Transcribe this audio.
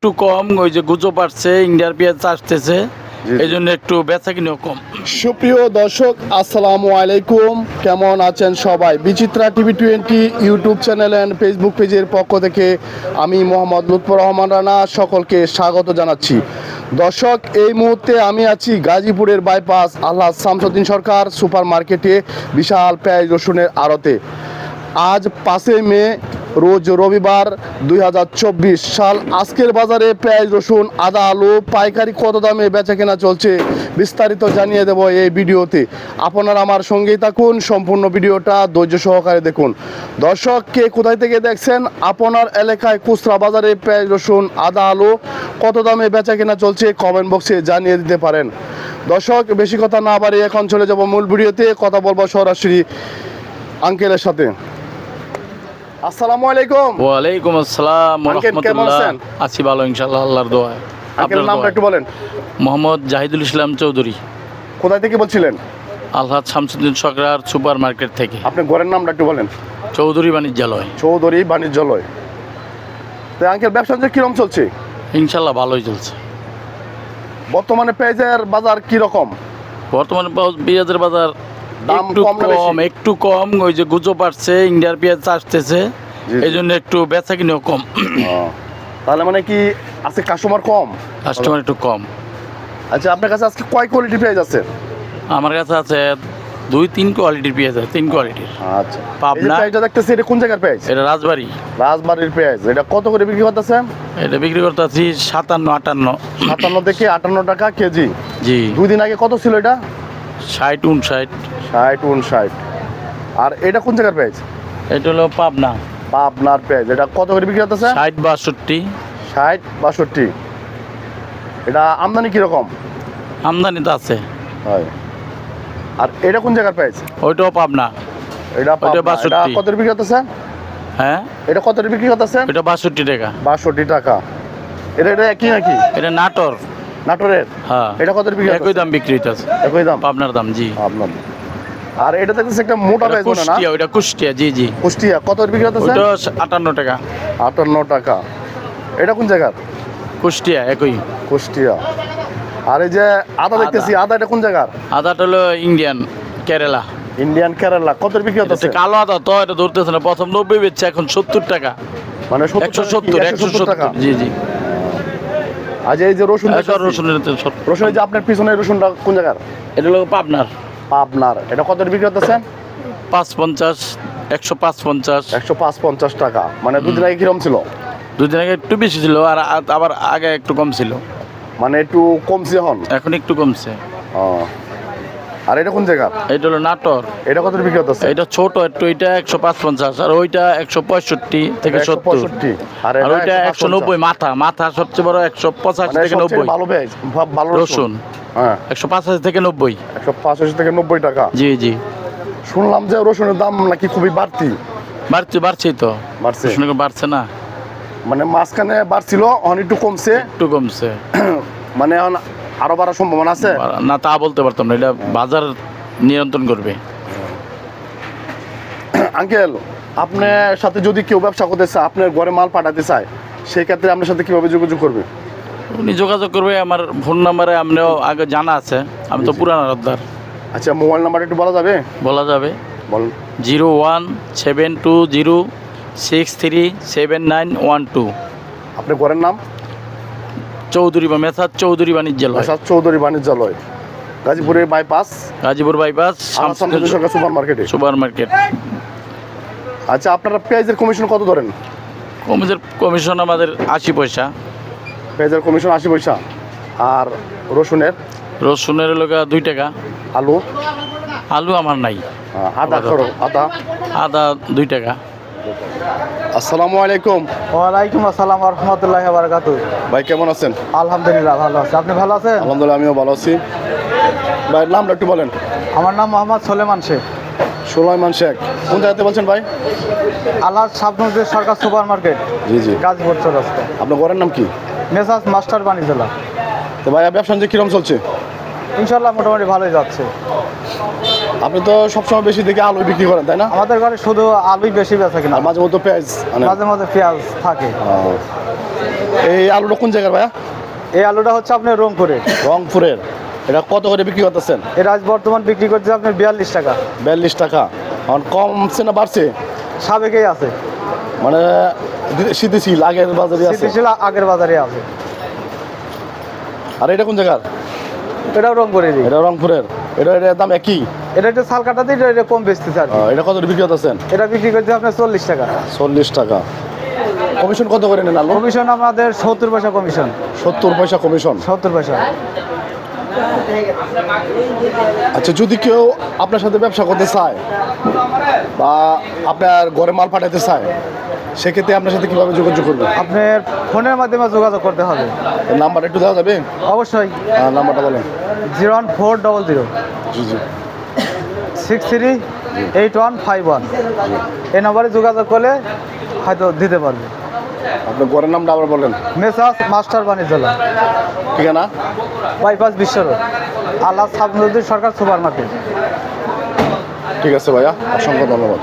একটু কম ওই যে গুজো পাচ্ছে ইন্ডিয়ার পেঁয়াজ আসতেছে এই জন্য একটু বেচা কিনেও কম। সুপ্রিয় দর্শক আসসালামু আলাইকুম। কেমন আছেন সবাই? Bichitra TV twenty YouTube channel and Facebook পেজের পক্ষ থেকে আমি মোহাম্মদ লুৎফর রহমান রানা সকলকে স্বাগত জানাচ্ছি। দর্শক এই মুহূর্তে আমি আছি গাজীপুরের বাইপাস আল্লাহ শামসুদ্দিন সরকার সুপার মার্কেটে বিশাল পেঁয়াজ রসুনের আড়তে। আজ পাঁচই মে রোজ রবিবার দুই হাজার চব্বিশ সাল আজকের বাজারে পেঁয়াজ, রসুন, আদা, আলু, পাইকারি কত দামে বেচা কেনা চলছে বিস্তারিত জানিয়ে দেব এই ভিডিওতে। আপনারা আমার সঙ্গেই থাকুন, সম্পূর্ণ ভিডিওটা ধৈর্য সহকারে দেখুন। দর্শক, কে কোথায় থেকে দেখছেন? আপনার এলাকায় খুচরা বাজারে পেঁয়াজ, রসুন, আদা, আলু কত দামে বেচা কেনা চলছে কমেন্ট বক্সে জানিয়ে দিতে পারেন। দর্শক, বেশি কথা না বাড়িয়ে এখন চলে যাব মূল ভিডিওতে। কথা বলব সরাসরি আঙ্কেলের সাথে। আসসালামু আলাইকুম। ওয়ালাইকুম আসসালাম আঙ্কেল, কেমন রহমতুল্লাহ? আছি ভালো ইনশাল্লাহ আল্লাহর দোয়ায়। আপনার নামটা একটু বলেন। মোহাম্মদ জাহিদুল ইসলাম চৌধুরী। কোথায় থেকে বলছিলেন? আলহাদ শামসুদ্দিন সরকার সুপার মার্কেট থেকে। আপনি ঘরের নামটা একটু বলেন। চৌধুরী বাণিজ্যালয়। চৌধুরী বাণিজ্যালয়। তো আঙ্কেল ব্যবসা কীরকম চলছে? ইনশাল্লাহ ভালোই চলছে। বর্তমানে পেঁয়াজের বাজার কি রকম বর্তমানে পেঁয়াজের বাজার দাম কম কম একটু কম ওই যে গুজো পাচ্ছে ইন্ডিয়ার পেঁয়াজ আসতেছে এই জন্য একটু বেচা কিনেও কম। তাহলে মানে কি আজকে কাস্টমার কম? কাস্টমার একটু কম। আচ্ছা আপনার কাছে আজকে কয় কোয়ালিটি পেঁয়াজ আছে? আমার কাছে আছে দুই তিন কোয়ালিটির পেঁয়াজ আছে তিন কোয়ালিটির আচ্ছা। পাবনা। যে দেখতেছি এটা কোন জায়গার পেঁয়াজ? এটা রাজবাড়ি। রাজবাড়ির পেঁয়াজ। এটা কত করে বিক্রি করতেছেন এটা বিক্রি করতে আছি সাতান্ন আটান্ন। সাতান্ন থেকে আটান্ন টাকা কেজি। জি। দুই দিন আগে কত ছিল এটা? ষাট উনষাট ষাট উনষাট আর এটা কোন জায়গার পেঁয়াজ এটা হলো পাবনা। পাবনার পেঁয়াজ এটা কত করে বিক্রি করতেছে ষাট বাষট্টি। ষাট বাষট্টি। এটা আমদানি কীরকম? আমদানি তো আছে। হয়। আর এটা কোন জায়গার পেঁয়াজ ওইটাও পাবনা। এটা পাবনা। 62 এটা কত বিক্রি হ্যাঁ? এটা কত বিক্রি এটা বাষট্টি টাকা। বাষট্টি টাকা। এটা এটা একই নাকি? এটা নাটোর। নাটোরের? হ্যাঁ। এটা কত বিক্রি একই দাম বিক্রি হইতেছে। একই দাম? পাবনার দাম জি। আপনার আর এটা দেখতেছে একটা মোটা মনে না? কুষ্টিয়া ওইটা কুষ্টিয়া জি জি। কুষ্টিয়া কত বিক্রি করতেছে ওইটা আটান্ন টাকা। আটান্ন টাকা। এটা কোন জায়গার? কুষ্টিয়া একই। কুষ্টিয়া। আর এই যে আদা দেখতেছি আদা এটা কোন জায়গার? আদাটা হলো ইন্ডিয়ান কেরালা। ইন্ডিয়ান কেরালা। কত বিক্রি হতেছে কালো আদা তো এটা ধরতেছে না। প্রথম নব্বই বেচছে এখন সত্তর টাকা। মানে একশো সত্তর একশো টাকা সত্তর জি জি। আজ এই যে রসুন দেখতেছি, রসুনের রসুন যে আপনার পিছনে রসুনটা কোন জায়গার? এটা হলো পাবনার। পাবনার এটা কত বিক্রি করতেছে পাঁচ পঞ্চাশ একশো পাঁচ পঞ্চাশ একশো পাঁচ পঞ্চাশ টাকা। মানে দুদিন আগে কিরম ছিল? দুদিন আগে একটু বেশি ছিল আর আবার আগে একটু কম ছিল। মানে একটু কমছে এখন? এখন একটু কমছে। ও। আর এটা কোন জায়গা? এটা হলো নাটোর। এটা কত বিক্রি করতেছে এটা ছোট একটু এটা একশো পাঁচ পঞ্চাশ আর ওইটা একশো পঁয়ষট্টি থেকে সত্তর। আর ওইটা একশো নব্বই মাথা। মাথা সবচেয়ে বড় একশো পঁচাশি মানে থেকে নব্বই। ভালো রসুন। হ্যাঁ। একশো পঁচাশি থেকে নব্বই। একশো পঁচাশি থেকে নব্বই টাকা। জি জি। শুনলাম যে রসুনের দাম নাকি খুবই বাড়তি। বাড়ছে বাড়ছেই তো। বাড়ছে। রসুন বাড়ছে না। মানে মাঝখানে বাড়ছিল একটু কমছে। একটু কমছে। মানে এখন আরও বাড়ার সম্ভাবনা আছে? না তা বলতে পারতাম না। এটা বাজার নিয়ন্ত্রণ করবে। আঙ্কেল আপনার সাথে যদি কেউ ব্যবসা করতে চায় আপনার ঘরে মাল পাঠাতে চায় সেই ক্ষেত্রে আপনার সাথে কীভাবে যোগাযোগ করবে? উনি যোগাযোগ করবে আমার ফোন নাম্বারে আপনিও আগে জানা আছে। আমি তো পুরান আরদার আচ্ছা মোবাইল নাম্বার একটু বলা যাবে? বলা যাবে। বলুন zero one seven two zero six three seven nine one two. আপনার ঘরের নাম? চৌধুরী বা মেসাদ চৌধুরী বাণিজ্যালয়। আশাদ চৌধুরী বাণিজ্যালয় গাজীপুরের বাইপাস গাজীপুর বাইপাস সুপার মার্কেটে সুপার মার্কেট আচ্ছা আপনারা পেঁয়াজের কমিশন কত ধরেন? কমিশন আমাদের আশি পয়সা। পেঁয়াজের কমিশন আশি পয়সা আর রসুনের? রসুনের লোকা দুই টাকা। আলু? আলু আমার নাই। আদা করো আদা। আদা দুই টাকা। আসসালামু আলাইকুম। ওয়ালাইকুম আসসালাম রহমতুল্লাহ বারকাত ভাই কেমন আছেন? আলহামদুলিল্লাহ ভালো আছি। আপনি ভালো আছেন? আলহামদুলিল্লাহ আমিও ভালো আছি। ভাই নামটা একটু বলেন। আমার নাম মোহাম্মদ সোলেমান শেখ। সুলাইমান শেখ। কোন জায়গাতে বলছেন ভাই? আল্লাহ সাবনগর সরকার সুপার মার্কেট জি জি। গাজীপুর চৌরাস্তা। আপনার ঘরের নাম কি? মেসাজ মাস্টার বাণিজ্যলা। তো ভাই ব্যবসা বাণিজ্য কিরম চলছে? ইনশাল্লাহ মোটামুটি ভালোই যাচ্ছে। আপনি তো সবসময় বেশি দেখে আলু বিক্রি করেন তাই না? আমাদের ঘরে শুধু আলুই বেশি বেচা কিনা। মাঝে মধ্যে পেঁয়াজ মানে মাঝে মাঝে পেঁয়াজ থাকে। এই আলুটা কোন জায়গার ভাইয়া? এই আলুটা হচ্ছে আপনার রংপুরে। রংপুরের। এটা কত করে বিক্রি করতেছেন? এটা আজ বর্তমান বিক্রি করছে আপনার বিয়াল্লিশ টাকা। বিয়াল্লিশ টাকা। এখন কমছে না বাড়ছে? সাবেকেই আছে। মানে শীতিশীল আগের বাজারে আছে। স্থিতিশীল আগের বাজারে আছে। আর এটা কোন জায়গার? এটাও রংপুরেরই। এটা রংপুরের। এটা এটার দাম একই? এটা একটু সাল কাটাতে এটা কম বেচতেছে আর এটা কত করে বিক্রি করতেছেন? এটা বিক্রি করছে আপনার চল্লিশ টাকা। চল্লিশ টাকা। কমিশন কত করে নেন আলু? কমিশন আমাদের সত্তর পয়সা কমিশন। সত্তর পয়সা কমিশন? সত্তর পয়সা। আচ্ছা যদি কেউ আপনার সাথে ব্যবসা করতে চায় বা আপনার ঘরে মাল পাঠাতে চায় সেক্ষেত্রে আপনার সাথে কীভাবে যোগাযোগ করব? আপনার ফোনের মাধ্যমে যোগাযোগ করতে হবে। নাম্বার একটু দেওয়া যাবে? অবশ্যই। হ্যাঁ, নাম্বারটা বলেন। Zero one four double zero. জি জি। Six three eight one five one. এই নম্বরে যোগাযোগ করলে হয়তো দিতে পারবে। আপনার ঘরের নামটা আবার বলেন। মেসাজ মাস্টার বাণিজ্যলা ঠিকানা? Bypass Bishwa road Allah Sabnuddin Sarkar super market ঠিক আছে ভাইয়া অসংখ্য ধন্যবাদ।